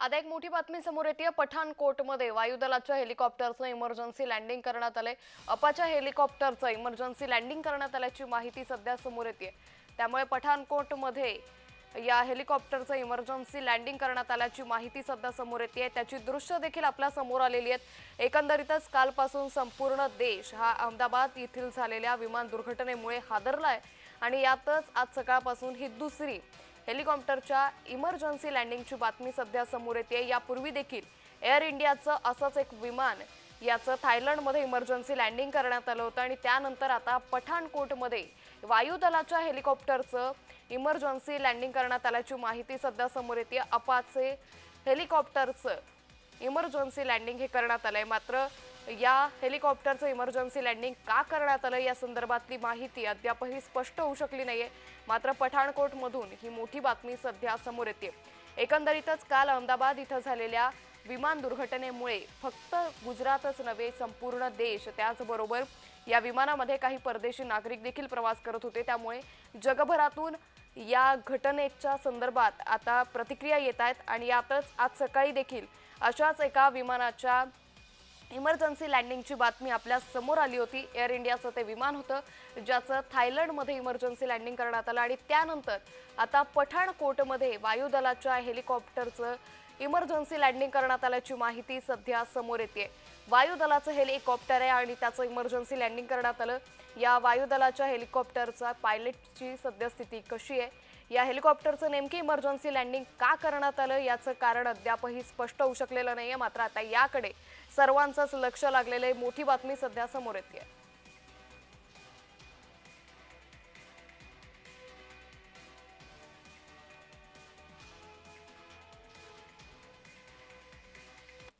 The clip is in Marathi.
आता एक मोठी बातमी समोर येते. पठाणकोटमध्ये वायुदलाच्या हेलिकॉप्टरचं इमर्जन्सी लँडिंग करण्यात आलंय अपाच्या हेलिकॉप्टरचं इमर्जन्सी लँडिंग करण्यात आल्याची माहिती सध्या समोर येते. त्यामुळे पठाणकोटमध्ये या हेलिकॉप्टरचं इमर्जन्सी लँडिंग करण्यात आल्याची माहिती सध्या समोर येते. त्याची दृश्य देखील आपल्यासमोर आलेली आहेत. एकंदरीतच कालपासून संपूर्ण देश हा अहमदाबाद येथील झालेल्या विमान दुर्घटनेमुळे हादरला आहे आणि यातच आज सकाळपासून ही दुसरी हेलिकॉप्टरच्या इमर्जन्सी लँडिंगची बातमी सध्या समोर येते. यापूर्वी देखील एअर इंडियाचं असंच एक विमान याचं थायलंडमध्ये इमर्जन्सी लँडिंग करण्यात आलं होतं आणि त्यानंतर आता पठाणकोटमध्ये वायुदलाच्या हेलिकॉप्टरचं इमर्जन्सी लँडिंग करण्यात आल्याची माहिती सध्या समोर येते. अपाचे हेलिकॉप्टरचं इमर्जन्सी लँडिंग हे करण्यात आलं आहे मात्र या हेलिकॉप्टरचं इमर्जन्सी लँडिंग का करण्यात आलं या संदर्भातली माहिती अद्यापही स्पष्ट होऊ शकली नाहीये. मात्र पठाणकोटमधून ही मोठी बातमी सध्या समोर येते. एकंदरीतच काल अहमदाबाद इथं झालेल्या विमान दुर्घटनेमुळे फक्त गुजरातच नव्हे संपूर्ण देश त्याचबरोबर या विमानामध्ये काही परदेशी नागरिक देखील प्रवास करत होते. त्यामुळे जगभरातून या घटनेच्या संदर्भात आता प्रतिक्रिया येत आहेत आणि यातच आज सकाळी देखील अशाच एका विमानाच्या इमर्जन्सी लँडिंगची बातमी आपल्यासमोर आली होती. एअर इंडियाचं ते विमान होतं ज्याचं थायलंडमध्ये इमर्जन्सी लँडिंग करण्यात आलं आणि त्यानंतर आता पठाणकोटमध्ये वायुदलाच्या हेलिकॉप्टरचं इमर्जन्सी लँडिंग करण्यात आल्याची माहिती सध्या समोर येते वायुदलाचं हेलिकॉप्टर आहे आणि त्याचं इमर्जन्सी लँडिंग करण्यात आलं. या वायुदलाच्या हेलिकॉप्टरचा पायलटची सद्यस्थिती कशी आहे? या हेलिकॉप्टरचं नेमकी इमर्जन्सी लँडिंग का करण्यात आलं याचं कारण अद्यापही स्पष्ट होऊ शकलेलं नाहीये. मात्र आता याकडे सर्वांचंच लक्ष लागलेलं आहे. मोठी बातमी सध्या समोर येते